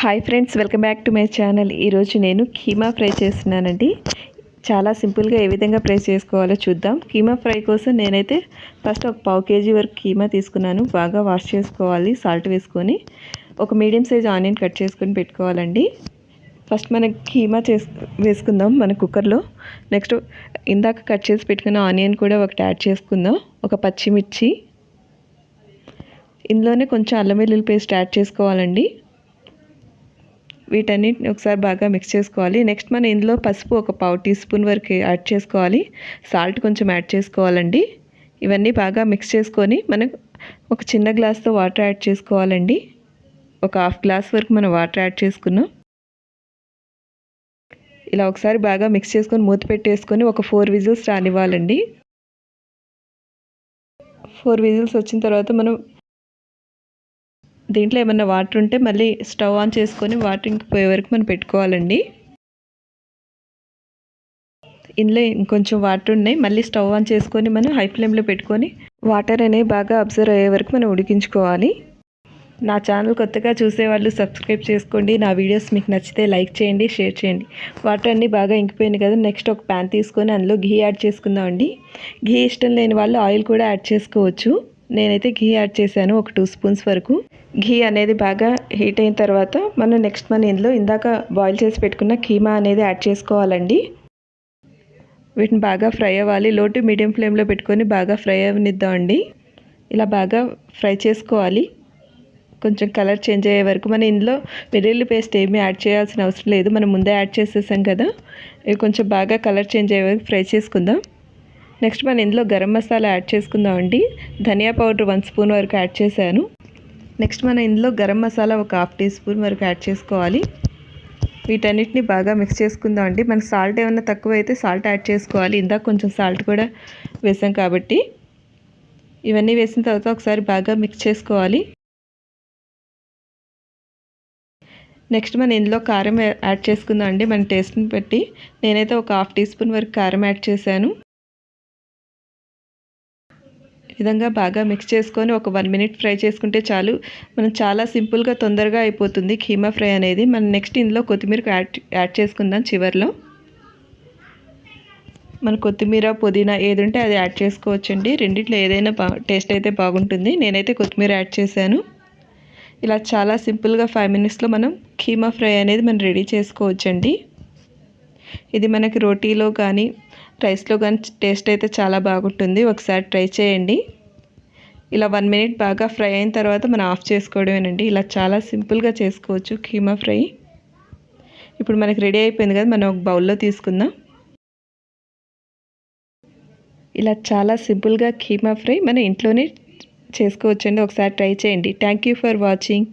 Hi friends welcome back to my channel ఈరోజు నేను keema fry చేస్తున్నానండి. చాలా సింపుల్గా ఏ విధంగా ఫ్రై చేసుకోవాలో చూద్దాం. కీమా ఫ్రై కోసం నేనైతే ఫస్ట్ ఒక పావు కేజీ వరకు కీమా తీసుకున్నాను. బాగా వాష్ చేసుకోవాలి సాల్ట్ వేసుకొని. ఒక మీడియం సైజ్ ఆనియన్ కట్ చేసుకొని పెట్టుకోవాలండి. ఫస్ట్ మనం కీమా చేసు వేసుకుందాం మన కుక్కర్లో నెక్స్ట్ ఇందాక కట్ చేసి పెట్టుకున్న ఆనియన్ కూడా ఒకటి యాడ్ చేసుకుందాం. ఒక పచ్చిమిర్చి. ఇందులోనే కొంచెం అల్లం వెల్లుల్లి పేస్ట్ యాడ్ చేసుకోవాలండి. వీటన్నిటిని ఒకసారి బాగా మిక్స్ చేసుకోవాలి. నెక్స్ట్ మనం ఇందులో పసుపు ఒక పావు టీ స్పూన్ వరకు యాడ్ చేసుకోవాలి. సాల్ట్ కొంచెం యాడ్ చేసుకోవాలండి. ఇవన్నీ బాగా మిక్స్ చేసుకొని మనం ఒక చిన్న గ్లాస్తో వాటర్ యాడ్ చేసుకోవాలండి. ఒక హాఫ్ గ్లాస్ వరకు మనం వాటర్ యాడ్ చేసుకున్నాం. ఇలా ఒకసారి బాగా మిక్స్ చేసుకొని మూత పెట్టేసుకొని ఒక ఫోర్ విజిల్స్ రానివ్వాలండి. ఫోర్ విజిల్స్ వచ్చిన తర్వాత మనం దీంట్లో ఏమైనా వాటర్ ఉంటే మళ్ళీ స్టవ్ ఆన్ చేసుకొని వాటర్ ఇంకిపోయే వరకు మనం పెట్టుకోవాలండి. ఇందులో ఇంకొంచెం వాటర్ ఉన్నాయి. మళ్ళీ స్టవ్ ఆన్ చేసుకొని మనం హై ఫ్లేమ్లో పెట్టుకొని వాటర్ అనేవి బాగా అబ్జర్వ్ అయ్యే వరకు మనం ఉడికించుకోవాలి. నా ఛానల్ కొత్తగా చూసేవాళ్ళు సబ్స్క్రైబ్ చేసుకోండి. నా వీడియోస్ మీకు నచ్చితే లైక్ చేయండి షేర్ చేయండి. వాటర్ అన్నీ బాగా ఇంకిపోయినాయి కదా నెక్స్ట్ ఒక ప్యాన్ తీసుకొని అందులో ఘీ యాడ్ చేసుకుందామండి ఘీ ఇష్టం లేని వాళ్ళు ఆయిల్ కూడా యాడ్ చేసుకోవచ్చు. నేనైతే ఘీ యాడ్ చేశాను ఒక టూ స్పూన్స్ వరకు. ఘీ అనేది బాగా హీట్ అయిన తర్వాత మనం నెక్స్ట్ మన ఇందులో ఇందాక బాయిల్ చేసి పెట్టుకున్న కీమా అనేది యాడ్ చేసుకోవాలండి. వీటిని బాగా ఫ్రై అవ్వాలి. లో టు మీడియం ఫ్లేమ్లో పెట్టుకొని బాగా ఫ్రై అవనిద్దామండి ఇలా బాగా ఫ్రై చేసుకోవాలి. కొంచెం కలర్ చేంజ్ అయ్యే వరకు మనం ఇందులో వెల్లుల్లి పేస్ట్ ఏమీ యాడ్ చేయాల్సిన అవసరం లేదు. మనం ముందే యాడ్ చేసేసాం కదా. ఇవి కొంచెం బాగా కలర్ చేంజ్ అయ్యే వరకు ఫ్రై చేసుకుందాం. నెక్స్ట్ మనం ఇందులో గరం మసాలా యాడ్ చేసుకుందాం అండి ధనియా పౌడర్ వన్ స్పూన్ వరకు యాడ్ చేశాను. నెక్స్ట్ మనం ఇందులో గరం మసాలా ఒక హాఫ్ టీ స్పూన్ వరకు యాడ్ చేసుకోవాలి. వీటన్నిటిని బాగా మిక్స్ చేసుకుందాం అండి. మనకి సాల్ట్ ఏమైనా తక్కువ అయితే సాల్ట్ యాడ్ చేసుకోవాలి. ఇందాక కొంచెం సాల్ట్ కూడా వేసాం కాబట్టి. ఇవన్నీ వేసిన తర్వాత ఒకసారి బాగా మిక్స్ చేసుకోవాలి. నెక్స్ట్ మనం ఇందులో కారం యాడ్ చేసుకుందాం అండి. మన టేస్ట్ని బట్టి నేనైతే ఒక హాఫ్ టీ స్పూన్ వరకు కారం యాడ్ చేశాను. విధంగా బాగా మిక్స్ చేసుకొని ఒక వన్ మినిట్ ఫ్రై చేసుకుంటే చాలు. మనం చాలా సింపుల్గా తొందరగా అయిపోతుంది కీమా ఫ్రై అనేది. మనం నెక్స్ట్ ఇందులో కొత్తిమీర యాడ్ యాడ్ చేసుకుందాం చివరిలో. మన కొత్తిమీర పుదీనా ఏది ఉంటే అది యాడ్ చేసుకోవచ్చండి. రెండిట్లో ఏదైనా బా టేస్ట్ అయితే బాగుంటుంది. నేనైతే కొత్తిమీర యాడ్ చేశాను. ఇలా చాలా సింపుల్గా ఫైవ్ మినిట్స్లో మనం కీమా ఫ్రై అనేది మనం రెడీ చేసుకోవచ్చండి. ఇది మనకి రోటీలో కానీ రైస్లో కానీ టేస్ట్ అయితే చాలా బాగుంటుంది. ఒకసారి ట్రై చేయండి. ఇలా వన్ మినిట్ బాగా ఫ్రై అయిన తర్వాత మనం ఆఫ్ చేసుకోవడమేనండి. ఇలా చాలా సింపుల్గా చేసుకోవచ్చు కీమా ఫ్రై. ఇప్పుడు మనకి రెడీ అయిపోయింది కదా మనం ఒక బౌల్లో తీసుకుందాం. ఇలా చాలా సింపుల్గా కీమా ఫ్రై మన ఇంట్లోనే చేసుకోవచ్చండి. ఒకసారి ట్రై చేయండి. Thank you for watching